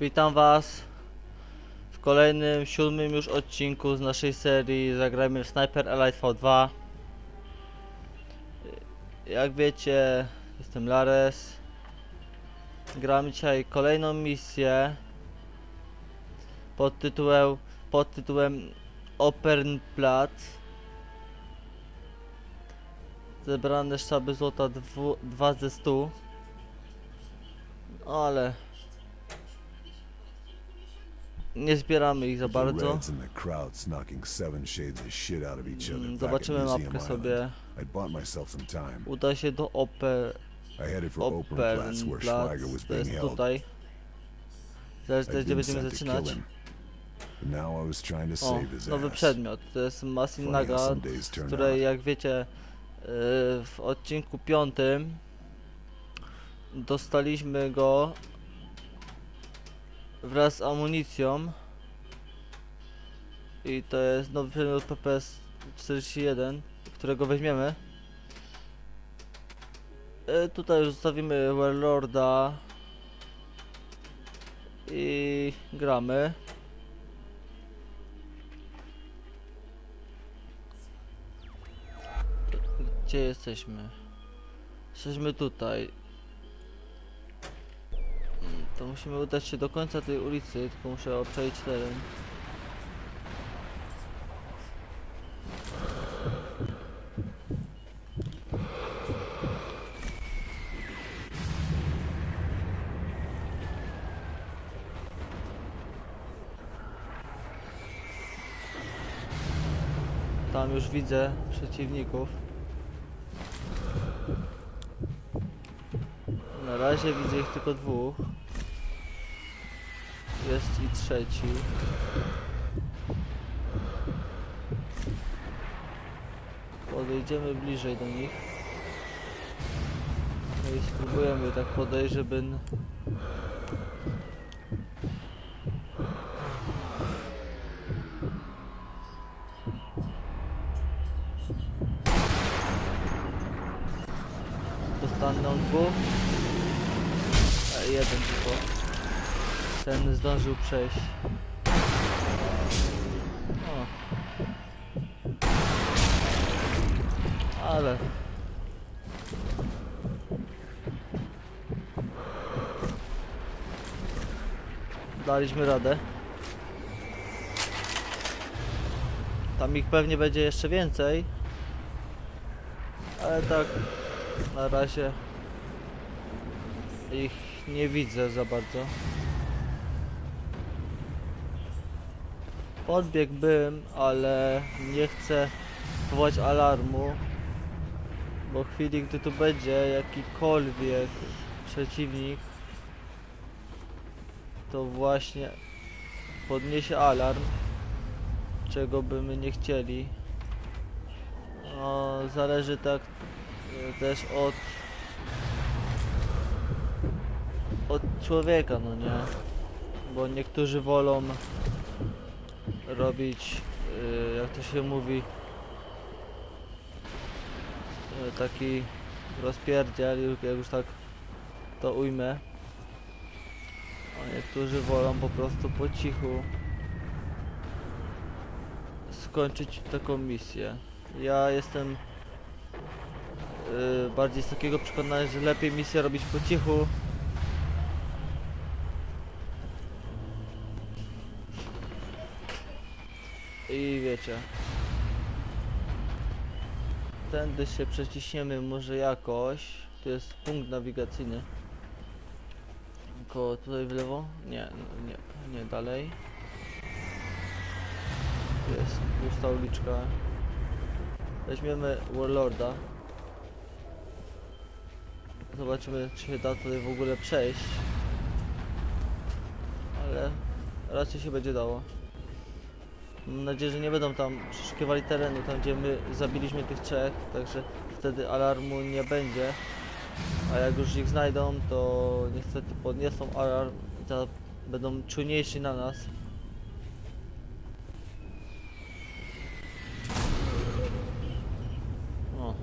Witam Was w kolejnym, siódmym już odcinku z naszej serii Zagrajmy w Sniper Elite V2 Jak wiecie, jestem Lares. Gramy dzisiaj kolejną misję pod tytułem, pod tytułem Opernplatz Zebrane sztaby złota 2 ze 100 Ale nie zbieramy ich za bardzo. Mm, Zobaczymy mapkę sobie. Uda się do Opernplatz. Schweiger was To jest tutaj. Zaraz gdzie będziemy zaczynać. O, nowy przedmiot. To jest Masin Naga, której jak wiecie yy, w odcinku piątym dostaliśmy go wraz z amunicją. I to jest nowy przedmiot PPS 41, którego weźmiemy. E, tutaj już zostawimy Warlorda i gramy. Gdzie jesteśmy? Jesteśmy tutaj. To musimy udać się do końca tej ulicy, tylko muszę obczaić teren. Tam już widzę przeciwników. Na razie widzę ich tylko dwóch. Jest i trzeci. Podejdziemy bliżej do nich. No i spróbujemy tak podejść, żeby... n- Dostaną dwóch. A jeden tylko. Ten zdążył przejść. O. Ale. Daliśmy radę. Tam ich pewnie będzie jeszcze więcej. Ale tak na razie ich nie widzę za bardzo. Podbiegłbym, ale nie chcę wołać alarmu, bo w chwili, gdy tu będzie jakikolwiek przeciwnik, to właśnie podniesie alarm, czego by my nie chcieli. No, zależy tak e, też od od człowieka, no nie? Bo niektórzy wolą robić, y, jak to się mówi, y, taki rozpierdziel, jak już tak to ujmę. A niektórzy wolą po prostu po cichu skończyć taką misję. Ja jestem y, bardziej z takiego przekonania, że lepiej misję robić po cichu, I wiecie. Tędy się przeciśniemy może jakoś. Tu jest punkt nawigacyjny. Tylko tutaj w lewo? Nie, nie, nie dalej. Tu Jest pusta uliczka. Weźmiemy Warlorda. Zobaczymy czy się da tutaj w ogóle przejść. Ale raczej się będzie dało. Mam nadzieję, że nie będą tam przeszukiwali terenu, tam gdzie my zabiliśmy tych trzech, także wtedy alarmu nie będzie. A jak już ich znajdą, to niestety podniosą alarm i to będą czujniejsi na nas. O,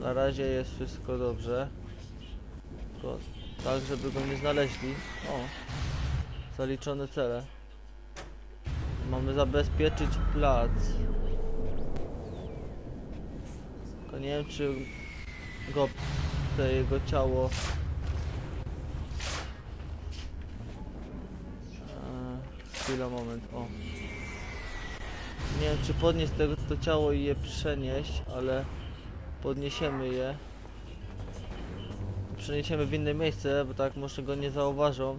na razie jest wszystko dobrze. Tylko tak, żeby go nie znaleźli. O, Zaliczone cele. Mamy zabezpieczyć plac. Tylko nie wiem czy go, te jego ciało Eee, Chwila, moment, o. Nie wiem czy podnieść tego, to ciało i je przenieść, ale podniesiemy je. Przeniesiemy w inne miejsce, bo tak może go nie zauważą.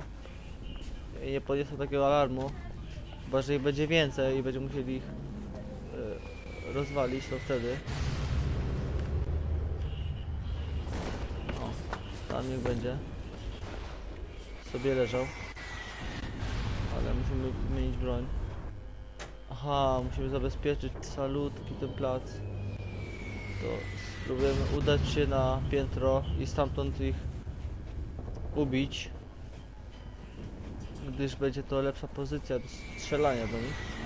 I nie podniosą takiego alarmu. Chyba, że ich będzie więcej i będziemy musieli ich e, rozwalić, to wtedy. O, tam niech będzie. Sobie leżał. Ale musimy zmienić broń. Aha, musimy zabezpieczyć salutki ten plac. To spróbujemy udać się na piętro i stamtąd ich ubić. Gdyż będzie to lepsza pozycja do strzelania do nich.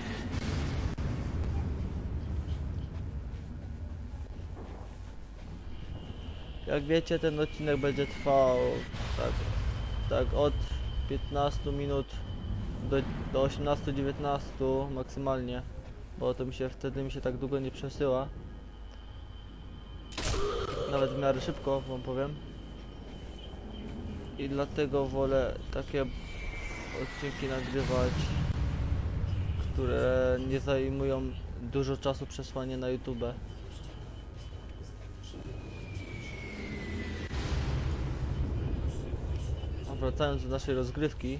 Jak wiecie, ten odcinek będzie trwał tak, tak od 15 minut do, do 18-19 maksymalnie, bo to mi się wtedy mi się tak długo nie przesyła. Nawet w miarę szybko wam powiem. I dlatego wolę takie odcinki nagrywać, które nie zajmują dużo czasu przesłania na YouTube. A wracając do naszej rozgrywki,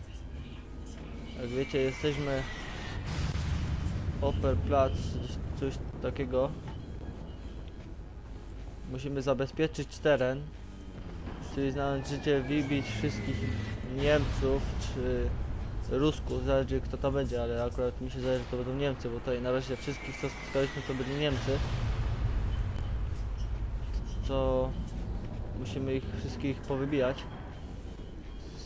jak wiecie, jesteśmy Opel Plac, coś takiego. Musimy zabezpieczyć teren, czyli znając życie, wybić wszystkich Niemców czy Rusków, zależy kto to będzie, ale akurat mi się zdaje, że to będą Niemcy, bo tutaj na razie wszystkich co spotkaliśmy to byli Niemcy. To musimy ich wszystkich powybijać,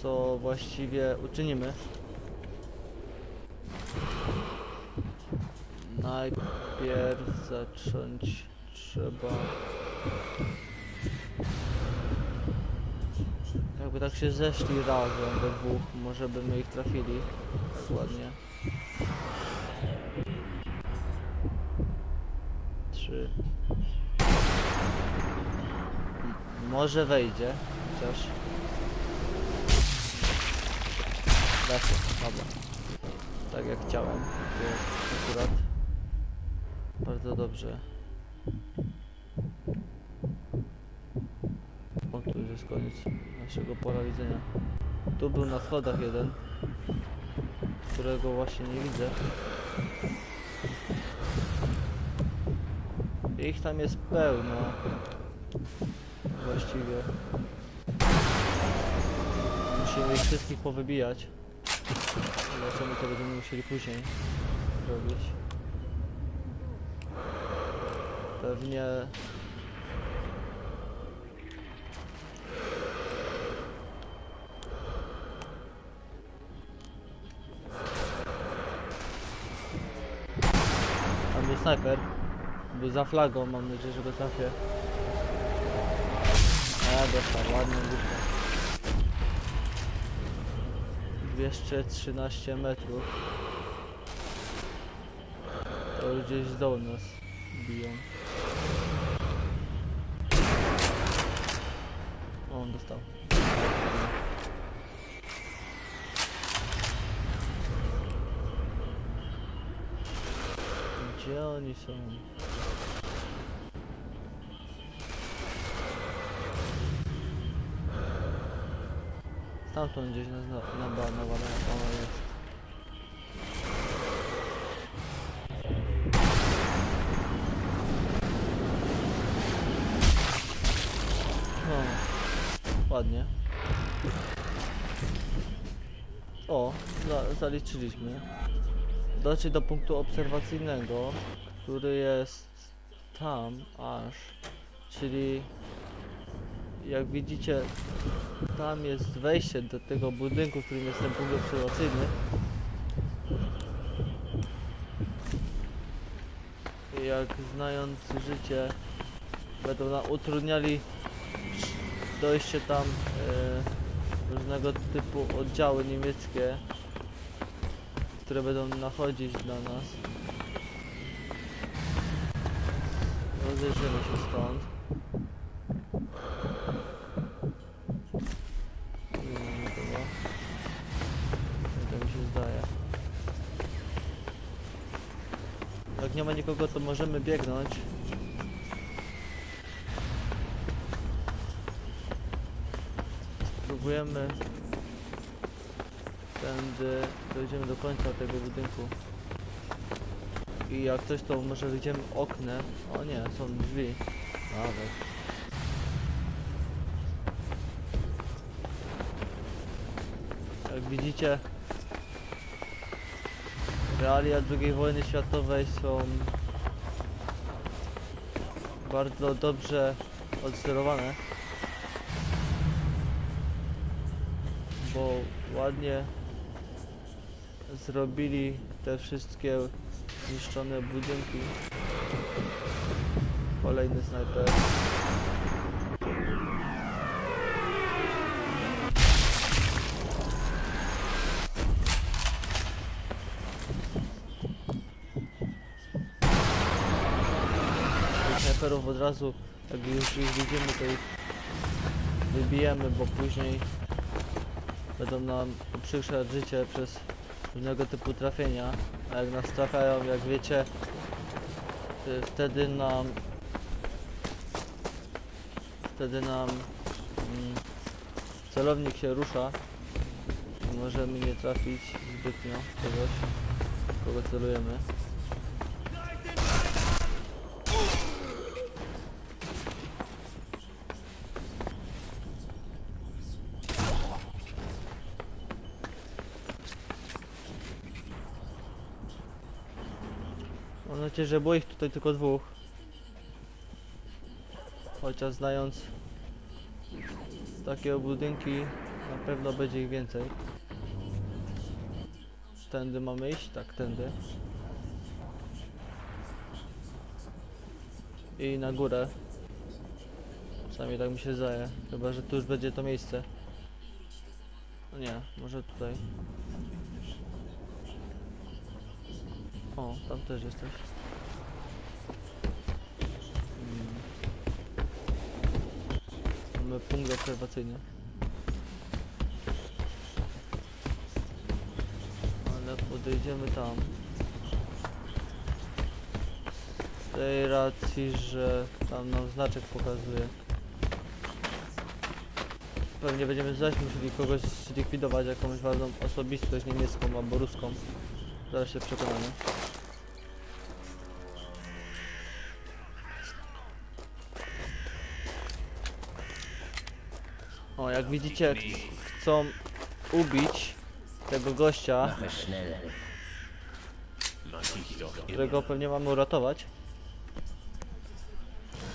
co właściwie uczynimy. Najpierw zacząć trzeba. Jakby tak się zeszli razem we dwóch, może byśmy ich trafili. Ładnie. Trzy. Może wejdzie, chociaż. Da dobra. Tak jak chciałem. Akurat. Bardzo dobrze. O, tu już jest koniec naszego pola widzenia. Tu był na schodach jeden, którego właśnie nie widzę. Ich tam jest pełno. Właściwie. Musimy ich wszystkich powybijać. Zobaczymy co będziemy musieli później robić. Pewnie snajper. Był za flagą, mam nadzieję, że go trafię. A dostał, ładnie duszę. 213 metrów. To już gdzieś z dołu nas biją. O, on dostał. Gdzie oni są? Stamtąd gdzieś na, na, na, na, na, na jest. No, ładnie. O, za, zaliczyliśmy. Dotrzeć do punktu obserwacyjnego, który jest tam aż, czyli jak widzicie tam jest wejście do tego budynku, w którym jest ten punkt obserwacyjny. I jak znając życie będą nam utrudniali dojście tam e, różnego typu oddziały niemieckie które będą nachodzić dla nas. Rozejrzymy się stąd. Tak mi się zdaje. Jak nie ma nikogo, to możemy biegnąć. Spróbujemy tędy dojdziemy do końca tego budynku. I jak coś to może wyjdziemy oknem. O nie, są drzwi. Nawet. Jak widzicie realia II wojny światowej są bardzo dobrze odsterowane. Bo ładnie zrobili te wszystkie zniszczone budynki. Kolejny snajper. Snajperów od razu, jak już ich widzimy, to ich wybijemy, bo później będą nam uprzykrzać życie przez różnego typu trafienia. A jak nas trafiają, jak wiecie, y, wtedy nam wtedy nam mm, celownik się rusza i możemy nie trafić zbytnio kogoś, kogo celujemy. Nadzieję, że było ich tutaj tylko dwóch. Chociaż znając takie budynki, na pewno będzie ich więcej. Tędy mamy iść? Tak, tędy. I na górę. Przynajmniej tak mi się zdaje. Chyba, że tu już będzie to miejsce. No nie, może tutaj. O, tam też jesteś. Mamy punkt obserwacyjny. Ale podejdziemy tam. Z tej racji, że tam nam znaczek pokazuje. Pewnie będziemy zaś musieli kogoś zlikwidować, jakąś ważną osobistość niemiecką albo ruską. Zaraz się przekonamy. Jak widzicie, ch- chcą ubić tego gościa, którego pewnie mamy uratować.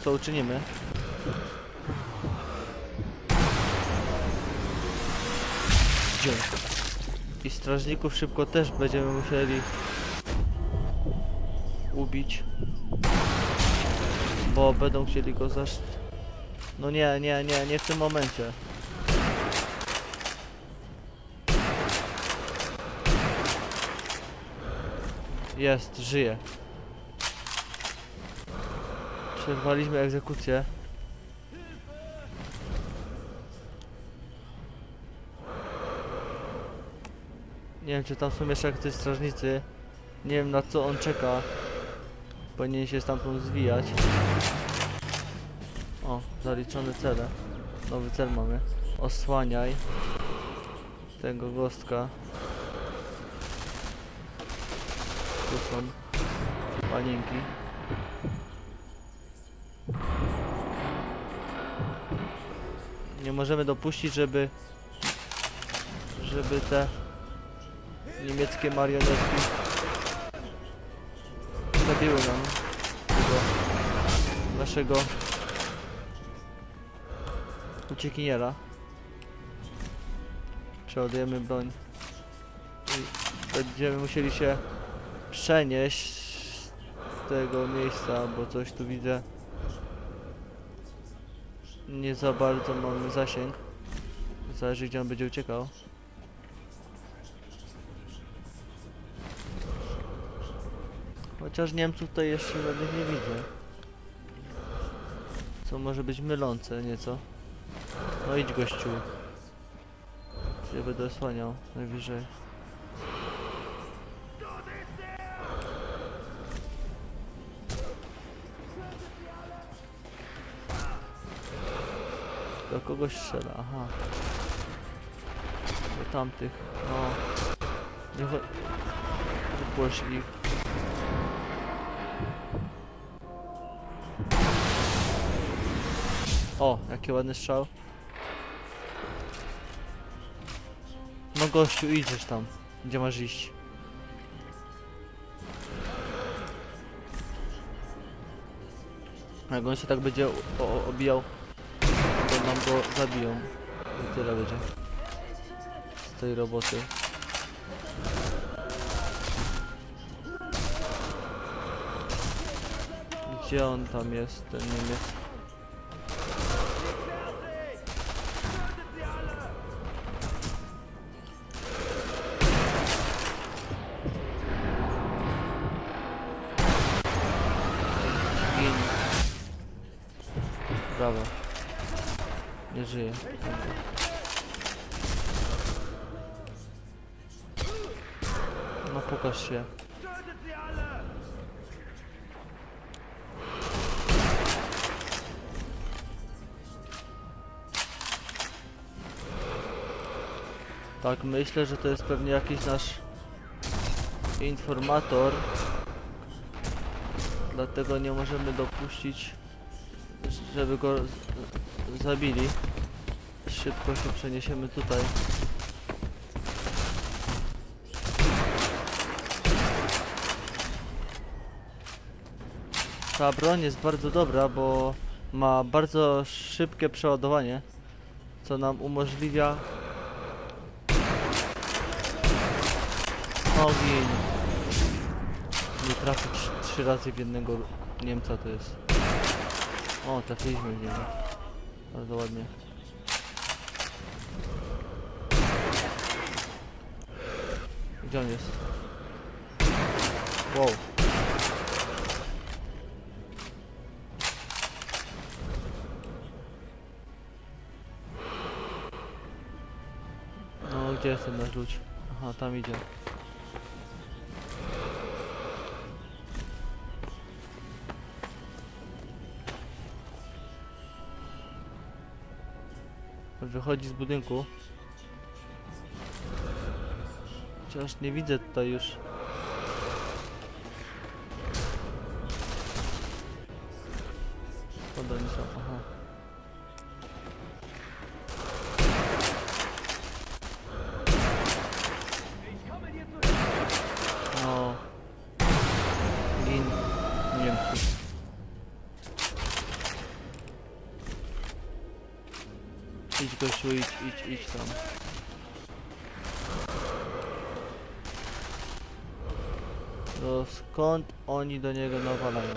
Co uczynimy? Gdzie? I strażników szybko też będziemy musieli ubić. Bo będą chcieli go zasz... No nie, nie, nie, nie w tym momencie. Jest, żyje. Przerwaliśmy egzekucję. Nie wiem, czy tam są jeszcze jakieś strażnicy. Nie wiem, na co on czeka. Powinien się stamtąd zwijać. O, zaliczone cele. Nowy cel mamy. Osłaniaj tego gostka. Tu są. Nie możemy dopuścić, żeby żeby te niemieckie marionetki zabiły nam tego naszego uciekiniera. Przeładujemy broń i będziemy musieli się przenieść z tego miejsca, bo coś tu widzę nie za bardzo mamy zasięg. Zależy gdzie on będzie uciekał. Chociaż Niemców tutaj jeszcze żadnych nie widzę. Co może być mylące nieco. No idź gościu. Ja będę osłaniał najwyżej. Do kogoś strzela, aha. Do tamtych, no. Nie ich. O, jaki ładny strzał. No gościu, idziesz tam. Gdzie masz iść? Jak on się tak będzie obijał, nam go zabiją. I tyle będzie. Z tej roboty. Gdzie on tam jest, ten Niemiec? Żyje. No pokaż się. Tak, myślę, że to jest pewnie jakiś nasz informator. Dlatego nie możemy dopuścić, żeby go zabili. Szybko się przeniesiemy tutaj. Ta broń jest bardzo dobra, bo ma bardzo szybkie przeładowanie, co nam umożliwia ogień. Nie trafić trzy razy w jednego Niemca to jest. O, trafiliśmy w niego. Bardzo ładnie. Gdzie on jest? Wow. No, gdzie jest ten nasz ludź? Aha, tam idzie. Wychodzi z budynku. Chociaż nie widzę tutaj już. Oni są? Aha. No. Idź idź, idź, idź tam. To skąd oni do niego nawalają?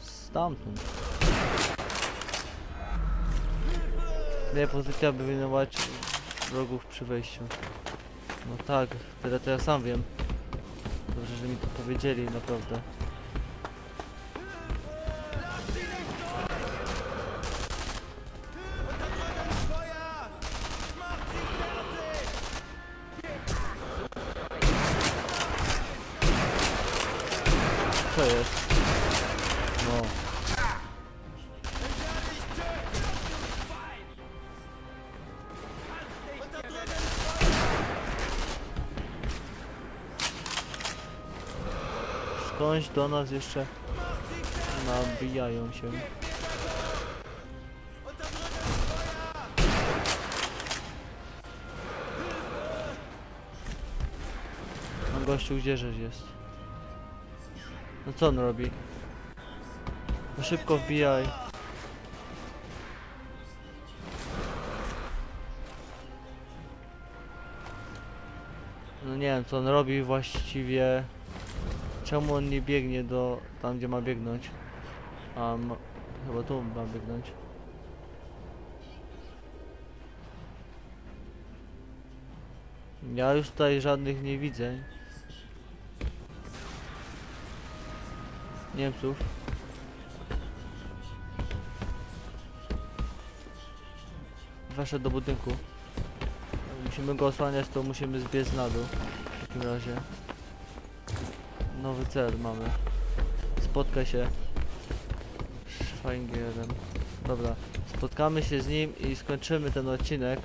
Stamtąd. Nie, pozycja by winować wrogów przy wejściu. No tak, tyle to ja sam wiem. Dobrze, że mi to powiedzieli, naprawdę. Co jest? No. Skądś do nas jeszcze nabijają się. Gościu, gdzie żeś jest? No co on robi? No szybko wbijaj. No nie wiem co on robi właściwie. Czemu on nie biegnie do tam gdzie ma biegnąć? A chyba tu ma biegnąć. Ja już tutaj żadnych nie widzę. Niemców. Weszedł do budynku. Musimy go osłaniać, to musimy zbiec na dół. W takim razie. Nowy cel mamy. Spotkaj się. Schweingeren. Dobra. Spotkamy się z nim i skończymy ten odcinek,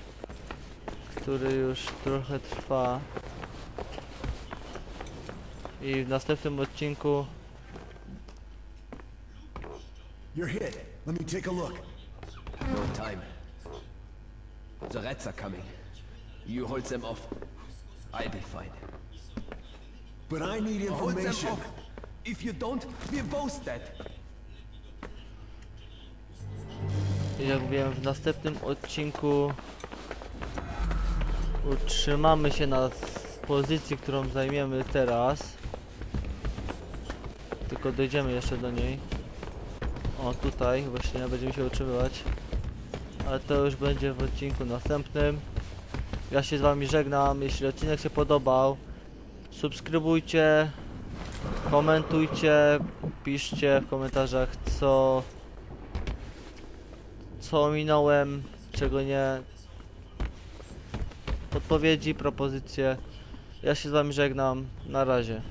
który już trochę trwa. I w następnym odcinku You're hit. Let me take a look. No time. The rats are coming. You hold them off. I'll be fine. But I need Hold them information. off. If you don't, we're both dead. Jak wiem, w następnym odcinku utrzymamy się na pozycji, którą zajmiemy teraz. Tylko dojdziemy jeszcze do niej. O, tutaj właśnie będziemy się utrzymywać. Ale to już będzie w odcinku następnym. Ja się z wami żegnam. Jeśli odcinek się podobał, subskrybujcie, komentujcie, piszcie w komentarzach co co ominąłem, czego nie. Podpowiedzi, propozycje. Ja się z wami żegnam. Na razie.